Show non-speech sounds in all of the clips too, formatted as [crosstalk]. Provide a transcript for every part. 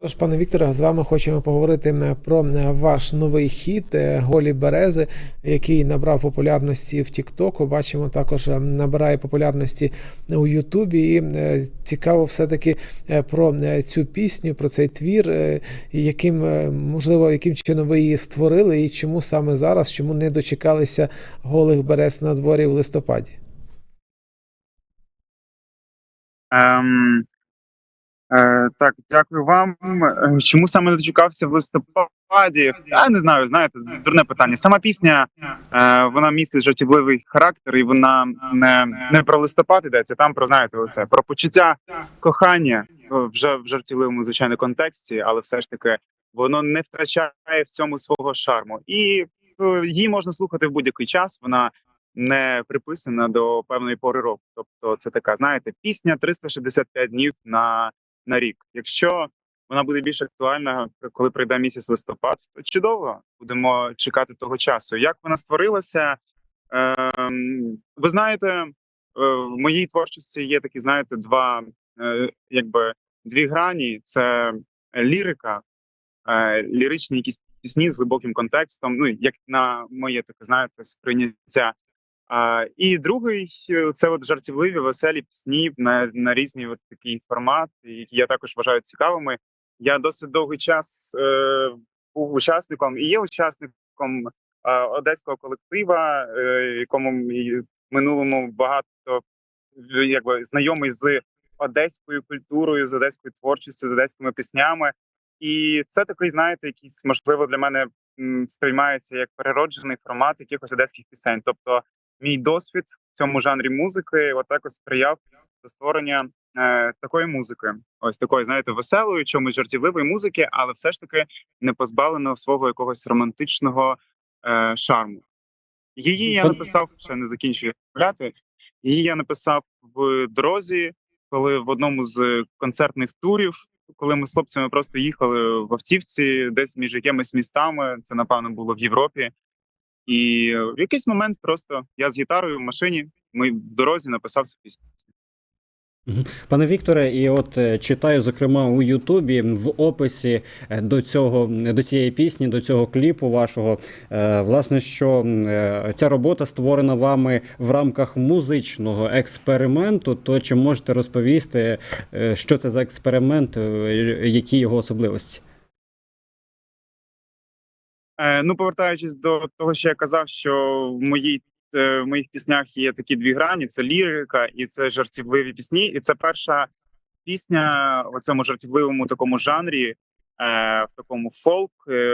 Тож, пане Вікторе, з вами хочемо поговорити про ваш новий хіт е, Голі Берези, який набрав популярності в Тіктоку. Бачимо, також е, набирає популярності у Ютубі. І е, цікаво все-таки е, про е, цю пісню, про цей твір, е, яким е, можливо, яким чином ви її створили, і чому саме зараз, чому не дочекалися голих берез на дворі в листопаді. Ем, е, так, дякую вам. Е, Чому саме дочекався в листопаді? Я не знаю, знаєте, дурне питання. Сама пісня е, вона містить жартівливий характер, і вона не, не про листопад йдеться, там про знаєте, усе про почуття кохання вже в жартівливому звичайно контексті, але все ж таки воно не втрачає в цьому свого шарму. І е, її можна слухати в будь-який час. Вона не приписана до певної пори року. Тобто, це така, знаєте, пісня 365 днів на, на рік. Якщо вона буде більш актуальна, коли прийде місяць листопад, то чудово будемо чекати того часу. Як вона створилася? Ем, ви знаєте, е, в моїй творчості є такі, знаєте, два е, якби дві грані: це лірика, е, ліричні якісь пісні з глибоким контекстом. Ну як на моє таке, знаєте, сприйняття. А, і другий це от жартівливі, веселі пісні на, на різні от такий формат, які я також вважаю цікавими. Я досить довгий час е, був учасником і є учасником е, одеського колектива, е, якому минулому багато якби знайомий з одеською культурою, з одеською творчістю, з одеськими піснями. І це такий, знаєте, якийсь можливо для мене сприймається як перероджений формат якихось одеських пісень. Тобто, мій досвід в цьому жанрі музики от сприяв до створення е, такої музики. Ось такої, знаєте, веселої, чомусь жартівливої музики, але все ж таки не позбавленого свого якогось романтичного е, шарму. Її я написав, ще не закінчую гуляти. Її я написав в дорозі, коли в одному з концертних турів, коли ми з хлопцями просто їхали в автівці, десь між якимись містами. Це напевно було в Європі. І в якийсь момент просто я з гітарою в машині, ми в дорозі написав цю пісню. Пане Вікторе, і от е, читаю, зокрема, у Ютубі в описі е, до цього до цієї пісні, до цього кліпу вашого, е, власне, що е, ця робота створена вами в рамках музичного експерименту. То чи можете розповісти, е, що це за експеримент, е, які його особливості? Е, ну, повертаючись до того, що я казав, що в моїй е, в моїх піснях є такі дві грані: це лірика і це жартівливі пісні. І це перша пісня в цьому жартівливому такому жанрі, е, в такому фолк,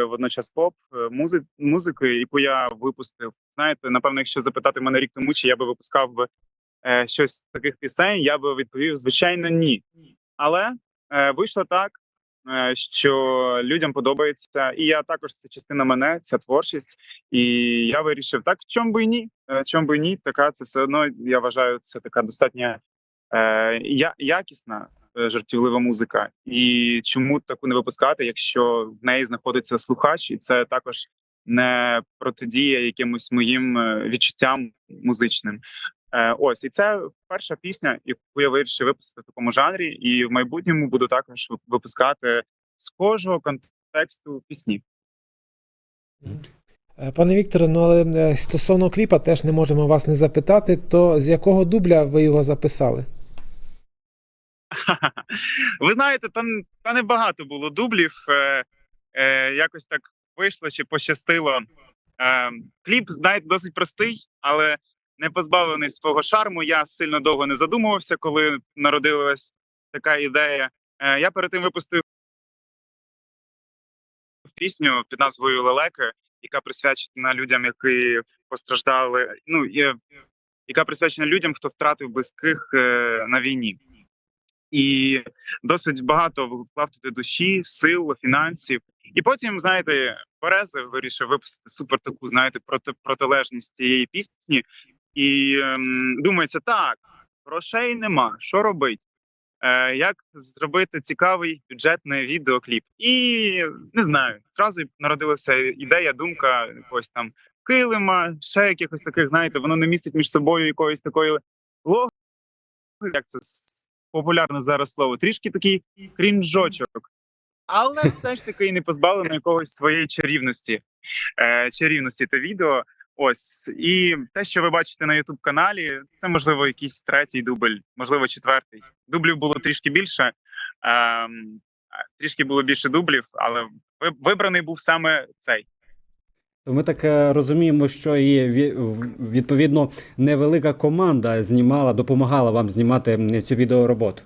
водночас поп, музи, музики, яку я випустив. Знаєте, напевно, якщо запитати мене рік тому, чи я би випускав би щось з таких пісень, я би відповів: звичайно, ні. Але вийшло так що людям подобається, і я також це частина мене, ця творчість. І я вирішив, так чом би і ні? Е, Чом би і ні? Така це все одно. Я вважаю, це така достатньо е, я, якісна е, жартівлива музика. І чому таку не випускати, якщо в неї знаходиться слухач, і це також не протидія якимось моїм е, відчуттям музичним. Е, ось і це перша пісня, яку я вирішив випустити в такому жанрі, і в майбутньому буду також вип- випускати схожого контексту пісні. Е, Пане Вікторе, ну але е, стосовно кліпа теж не можемо вас не запитати, то з якого дубля ви його записали? [laughs] Ви знаєте, там та небагато було дублів. Е, е, якось так вийшло чи пощастило. Е, кліп, знаєте, досить простий, але не позбавлений свого шарму. Я сильно довго не задумувався, коли народилась така ідея. Е, я перед тим випустив пісню під назвою Лелеки, яка присвячена людям, які постраждали. Ну яка присвячена людям, хто втратив близьких е, на війні. І досить багато вклав туди душі, сил, фінансів. І потім, знаєте, Берези вирішив випустити супер таку, знаєте, проти, протилежність цієї пісні. І ем, думається, так, грошей нема. Що робить? Е, як зробити цікавий бюджетний відеокліп? І не знаю, зразу народилася ідея, думка якогось там килима, ще якихось таких, знаєте, воно не містить між собою якоїсь такої логіки, як це популярне зараз слово, трішки такий крінжочок. але все ж таки і не позбавлено якогось своєї чарівності. Е, чарівності те відео. Ось і те, що ви бачите на Ютуб каналі, це можливо якийсь третій дубль, можливо, четвертий. Дублів було трішки більше. Ем, трішки було більше дублів, але вибраний був саме цей. Ми так е, розуміємо, що і відповідно невелика команда знімала, допомагала вам знімати цю відеороботу.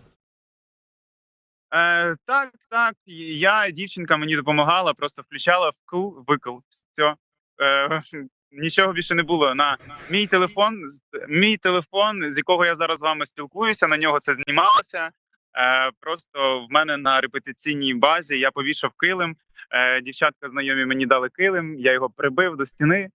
Е, так, так. Я дівчинка мені допомагала, просто включала вкл, викл. Все. Е, нічого більше не було. На мій телефон, мій телефон, з якого я зараз з вами спілкуюся, на нього це знімалося. Е, просто в мене на репетиційній базі я повішав килим. Е, дівчатка знайомі мені дали килим, я його прибив до стіни.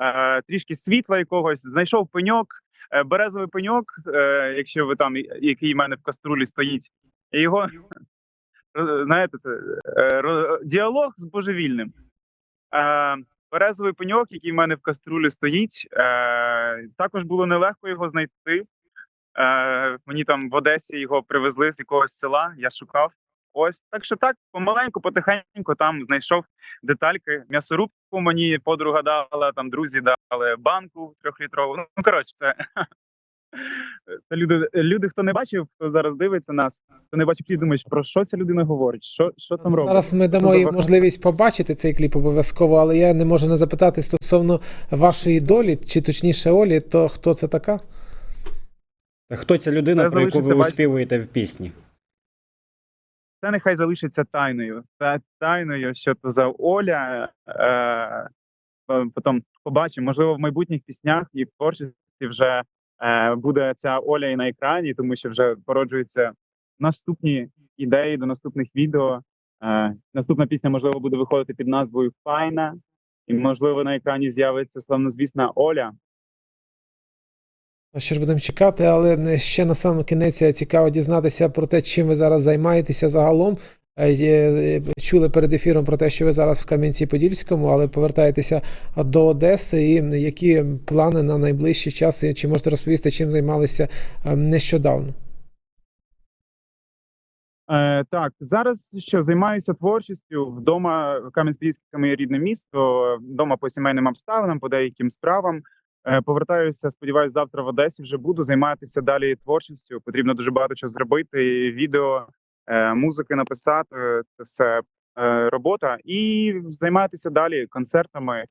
Е, трішки світла якогось, знайшов пеньок, е, березовий пеньок, е, якщо ви там, який в мене в каструлі стоїть. І його [laughs] знаєте, це е, діалог з божевільним. Е, Березовий пеньок, який в мене в каструлі стоїть, е, також було нелегко його знайти. Е, мені там в Одесі його привезли з якогось села, я шукав. Ось так що так, помаленьку, потихеньку там знайшов детальки. М'ясорубку мені подруга дала, там друзі дали банку трьохлітрову. Ну коротше, це, [laughs] це люди, люди, хто не бачив, хто зараз дивиться нас, хто не бачив кліп, думаєш, про що ця людина говорить? Що, що там робить? Зараз ми дамо їй можливість побачити цей кліп обов'язково, але я не можу не запитати стосовно вашої долі, чи точніше Олі, то хто це така? Хто ця людина, Це про яку ви оспівуєте в пісні? Це нехай залишиться тайною. Це тайною, що то за Оля. Е, потім побачимо. Можливо, в майбутніх піснях і в творчості вже буде ця Оля і на екрані, тому що вже породжуються наступні ідеї до наступних відео. Е, наступна пісня, можливо, буде виходити під назвою Файна, і можливо на екрані з'явиться славнозвісна Оля. Що ж будемо чекати, але ще на сам кінець е, цікаво дізнатися про те, чим ви зараз займаєтеся загалом. Е, е, Чули перед ефіром про те, що ви зараз в Кам'янці-Подільському, але повертаєтеся до Одеси. І які плани на найближчий час? Чи можете розповісти, чим займалися е, нещодавно? Е, так, зараз що займаюся творчістю вдома. Кам'янець-Подільський – це моє рідне місто. Вдома по сімейним обставинам, по деяким справам. Е, повертаюся. Сподіваюся, завтра в Одесі вже буду займатися далі творчістю. Потрібно дуже багато чого зробити. Відео, музики написати. Це все е, робота, і займатися далі концертами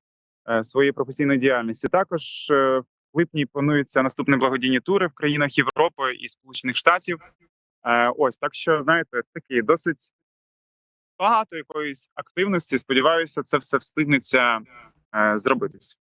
е, своєю професійною діяльністю. Також е, в липні плануються наступні благодійні тури в країнах Європи і Сполучених Штатів. Е, ось так що знаєте, такі досить багато якоїсь активності. Сподіваюся, це все встигнеться е, зробитись.